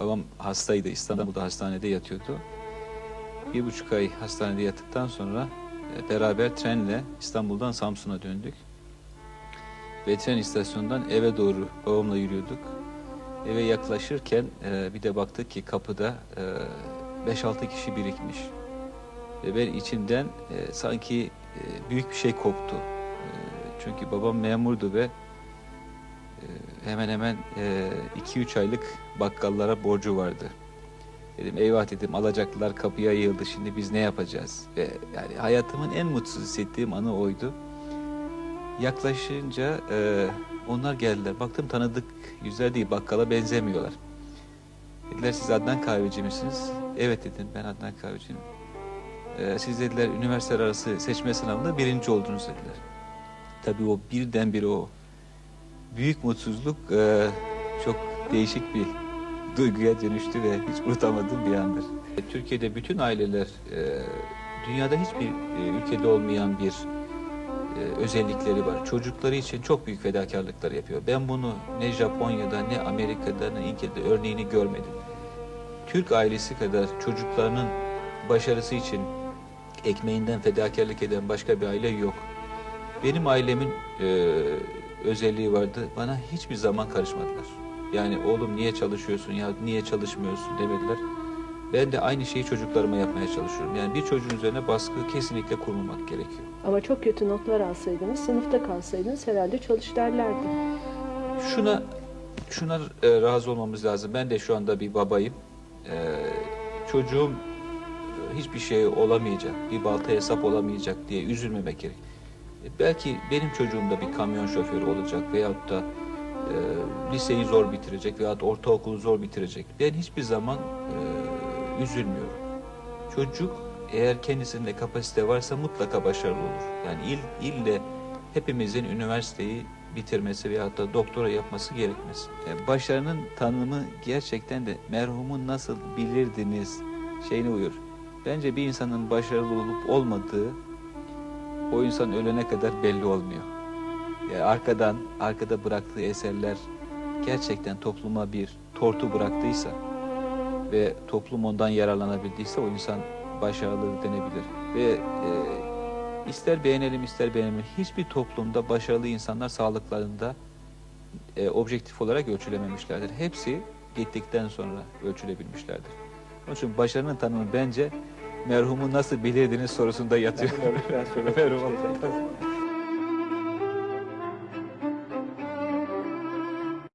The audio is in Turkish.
babam hastaydı. İstanbul'da hastanede yatıyordu. Bir buçuk ay hastanede yattıktan sonra e, beraber trenle İstanbul'dan Samsun'a döndük. Ve tren istasyonundan eve doğru babamla yürüyorduk. Eve yaklaşırken e, bir de baktık ki kapıda e, 5-6 kişi birikmiş. Ve ben içimden e, sanki e, büyük bir şey koptu. E, çünkü babam memurdu ve e, hemen hemen 2-3 aylık bakkallara borcu vardı. Dedim eyvah dedim alacaklılar kapıya yığıldı şimdi biz ne yapacağız? Ve yani hayatımın en mutsuz hissettiğim anı oydu. Yaklaşınca e, onlar geldiler. Baktım tanıdık yüzler değil bakkala benzemiyorlar. Dediler siz Adnan Kahveci misiniz? Evet dedim ben Adnan Kahveciyim. E, siz dediler üniversiteler arası seçme sınavında birinci oldunuz dediler. Tabii o birdenbire o büyük mutsuzluk e, çok değişik bir duyguya dönüştü ve hiç unutamadığım bir andır. Türkiye'de bütün aileler e, dünyada hiçbir e, ülkede olmayan bir e, özellikleri var. Çocukları için çok büyük fedakarlıklar yapıyor. Ben bunu ne Japonya'da ne Amerika'da ne İngiltere'de örneğini görmedim. Türk ailesi kadar çocuklarının başarısı için ekmeğinden fedakarlık eden başka bir aile yok. Benim ailemin e, özelliği vardı. Bana hiçbir zaman karışmadılar. Yani oğlum niye çalışıyorsun ya niye çalışmıyorsun demediler. Ben de aynı şeyi çocuklarıma yapmaya çalışıyorum. Yani bir çocuğun üzerine baskı kesinlikle kurmamak gerekiyor. Ama çok kötü notlar alsaydınız, sınıfta kalsaydınız herhalde çalış derlerdi. Şuna şuna e, razı olmamız lazım. Ben de şu anda bir babayım. E, çocuğum e, hiçbir şey olamayacak, bir balta hesap olamayacak diye üzülmemek gerek. E, belki benim çocuğum da bir kamyon şoförü olacak veyahut da e, liseyi zor bitirecek veyahut ortaokulu zor bitirecek. Ben hiçbir zaman e, üzülmüyorum. Çocuk eğer kendisinde kapasite varsa mutlaka başarılı olur. Yani il, ille hepimizin üniversiteyi bitirmesi veyahut da doktora yapması gerekmez. Yani başarının tanımı gerçekten de merhumu nasıl bilirdiniz şeyine uyuyor. Bence bir insanın başarılı olup olmadığı o insan ölene kadar belli olmuyor. Yani arkadan, arkada bıraktığı eserler gerçekten topluma bir tortu bıraktıysa ve toplum ondan yararlanabildiyse o insan başarılı denebilir. Ve e, ister beğenelim ister beğenmeyelim hiçbir toplumda başarılı insanlar sağlıklarında e, objektif olarak ölçülememişlerdir. Hepsi gittikten sonra ölçülebilmişlerdir. Onun için başarının tanımı bence merhumu nasıl bilirdiniz sorusunda yatıyor. Merhum.